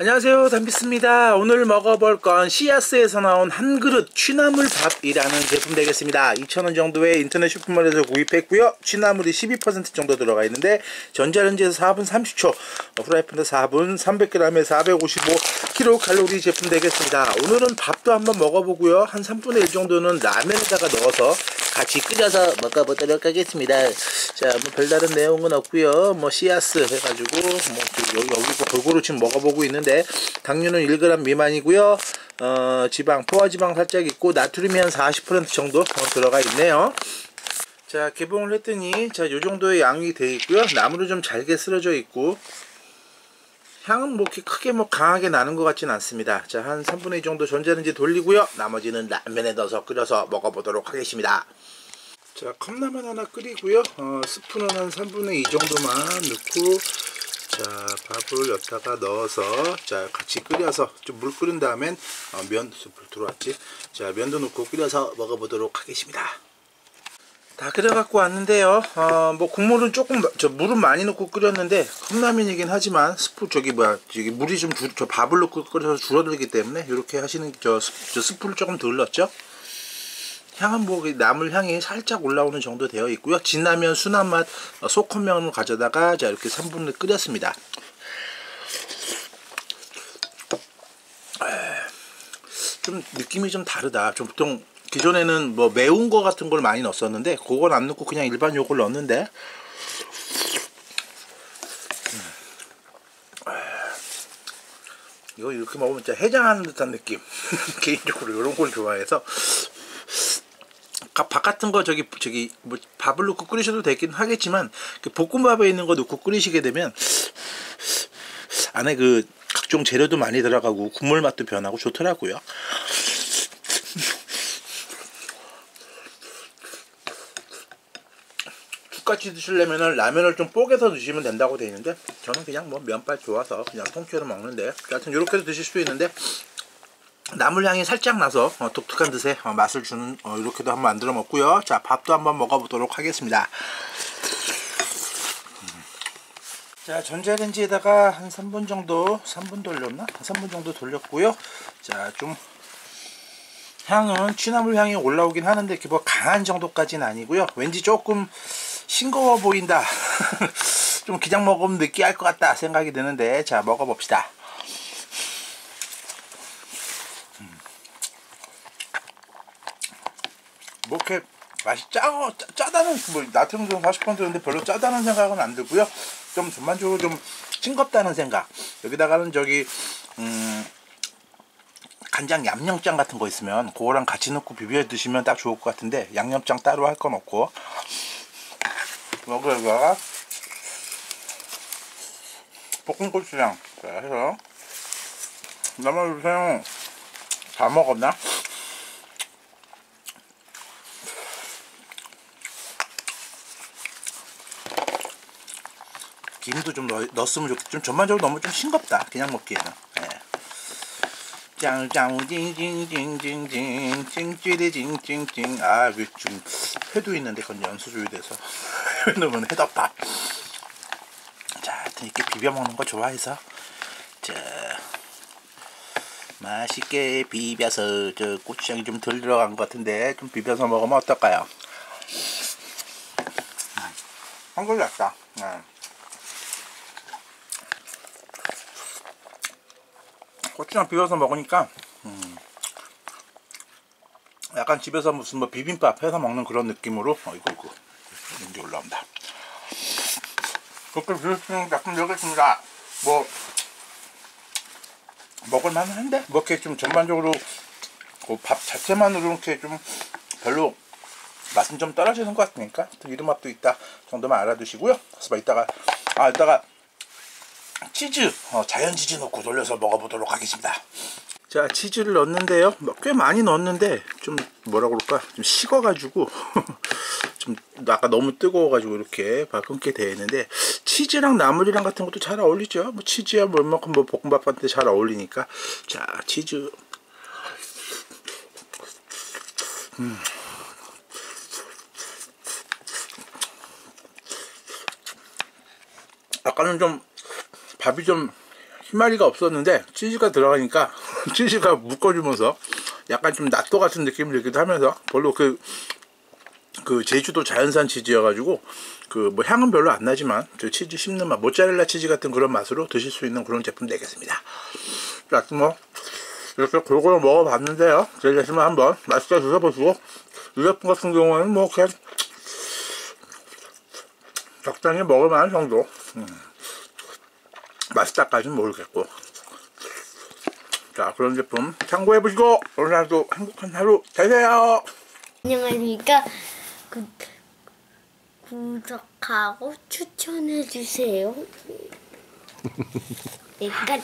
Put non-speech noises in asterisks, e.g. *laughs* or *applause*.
안녕하세요. 담비스입니다. 오늘 먹어볼 건 씨아스에서 나온 한 그릇 취나물 밥이라는 제품 되겠습니다. 2,000원 정도의 인터넷 쇼핑몰에서 구입했고요. 취나물이 12% 정도 들어가 있는데 전자레인지에서 4분 30초 후라이팬에서 4분 300g에 455kcal 제품 되겠습니다. 오늘은 밥도 한번 먹어보고요. 한 3분의 1 정도는 라면에다가 넣어서 같이 끓여서 먹어보도록 하겠습니다 자 뭐 별다른 내용은 없고요 뭐 씨아스 해가지고 뭐 여기, 여기 골고루 지금 먹어보고 있는데 당류는 1g 미만이고요. 어, 지방, 포화지방 살짝 있고 나트륨이 한 40% 정도 어, 들어가 있네요. 자 개봉을 했더니 자 요정도의 양이 되어 있고요. 나무로 좀 잘게 쓸어져 있고 향은 뭐 크게 뭐 강하게 나는 것 같지는 않습니다. 자, 한 3분의 2 정도 전자레인지 돌리고요. 나머지는 라면에 넣어서 끓여서 먹어보도록 하겠습니다. 자, 컵라면 하나 끓이고요. 어, 스푼은 한 3분의 2 정도만 넣고 자 밥을 여기다가 넣어서 자 같이 끓여서 좀 물 끓인 다음엔 어, 면 들어왔지 자 면도 넣고 끓여서 먹어보도록 하겠습니다 다 끓여 갖고 왔는데요 어, 뭐 국물은 조금 저 물은 많이 넣고 끓였는데 컵라면이긴 하지만 스프 저기 뭐야 저기 물이 좀 저 밥을 넣고 끓여서 줄어들기 때문에 이렇게 하시는 저, 저 스프를 조금 덜 넣었죠 향은 뭐 나물 향이 살짝 올라오는 정도 되어 있고요. 진라면 순한 맛 어, 소컵면을 가져다가 자 이렇게 3분을 끓였습니다. 좀 느낌이 좀 다르다. 좀 보통 기존에는 뭐 매운 거 같은 걸 많이 넣었었는데 그건 안 넣고 그냥 일반 요걸 넣었는데. 이거 이렇게 먹으면 진짜 해장하는 듯한 느낌. *laughs* 개인적으로 이런 걸 좋아해서. 밥 같은 거 저기 저기 뭐 밥을 넣고 끓이셔도 되긴 하겠지만 그 볶음밥에 있는 거 넣고 끓이시게 되면 안에 그 각종 재료도 많이 들어가고 국물 맛도 변하고 좋더라고요. 죽같이 드시려면 라면을 좀 뽀개서 드시면 된다고 되어 있는데 저는 그냥 뭐 면발 좋아서 그냥 통째로 먹는데 하여튼 이렇게도 드실 수 있는데 나물 향이 살짝 나서 어, 독특한 듯의 어, 맛을 주는 어, 이렇게도 한번 만들어 먹고요 자 밥도 한번 먹어보도록 하겠습니다 음. 자 전자레인지에다가 한 3분 정도 3분 돌렸나? 3분 정도 돌렸고요 자 좀 향은 취나물 향이 올라오긴 하는데 뭐 강한 정도까지는 아니고요 왠지 조금 싱거워 보인다 *laughs* 좀 그냥 먹으면 느끼할 것 같다 생각이 드는데 자 먹어봅시다 뭐 이렇게 맛이 짜, 짜다는 뭐 나트륨 좀 40%인데 별로 짜다는 생각은 안 들고요. 좀 전반적으로 좀 싱겁다는 생각. 여기다가는 저기 음, 간장 양념장 같은 거 있으면 그거랑 같이 넣고 비벼 드시면 딱 좋을 것 같은데 양념장 따로 할 건 없고 여기다가 볶은 고추장 해서 남아주세요. 다 먹었나? 김도 좀 넣, 넣었으면 좋겠 좀 전반적으로 너무 좀 싱겁다 그냥 먹기에는 네. 짱짱 징징징징징 찡찌리 징징징 아좀 회도 있는데 그건 연수조이 돼서 회는 회덮밥 자 하여튼 이렇게 비벼 먹는 거 좋아해서 자 맛있게 비벼서 저 고추장이 좀 덜 들어간 것 같은데 좀 비벼서 먹으면 어떨까요? 한글 났다. 네. 고추장 비벼서 먹으니까 음, 약간 집에서 무슨 뭐 비빔밥 해서 먹는 그런 느낌으로 어 이거 이거 이제 올라온다. 그렇게 비빔밥 약품 되겠습니다. 뭐 먹을만 한데? 뭐 이렇게 좀 전반적으로 그밥 자체만으로 이렇게 좀 별로 맛은 좀 떨어지는 것 같으니까 이런 맛도 있다 정도만 알아두시고요. 그래서 이따가 아 이따가 치즈 어, 자연 치즈 넣고 돌려서 먹어보도록 하겠습니다. 자 치즈를 넣었는데요. 뭐꽤 많이 넣었는데 좀 뭐라 그럴까? 좀 식어가지고 *laughs* 좀 아까 너무 뜨거워가지고 이렇게 끊게 되어 있는데 치즈랑 나물이랑 같은 것도 잘 어울리죠. 뭐 치즈야 뭐 얼마큼 뭐 볶음밥한테 잘 어울리니까. 자 치즈. 음. 아까는 좀 밥이 좀 휘마리가 없었는데 치즈가 들어가니까 *laughs* 치즈가 묶어주면서 약간 좀 낫또 같은 느낌이 들기도 하면서 별로 그, 그 제주도 자연산 치즈여가지고 그 뭐 향은 별로 안 나지만 저 치즈 씹는 맛 모짜렐라 치즈 같은 그런 맛으로 드실 수 있는 그런 제품 되겠습니다. 자, 뭐 이렇게 골고루 먹어봤는데요. 저희가시면 한번 맛있게 드셔보시고 이 제품 같은 경우는 뭐 그냥 적당히 먹을 만한 정도. 음. 맛있다까지는 모르겠고. 자, 그런 제품 참고해보시고, 오늘 하루도 행복한 하루 되세요! 안녕하십니까. 구, 구독하고 추천해주세요. *laughs* 내가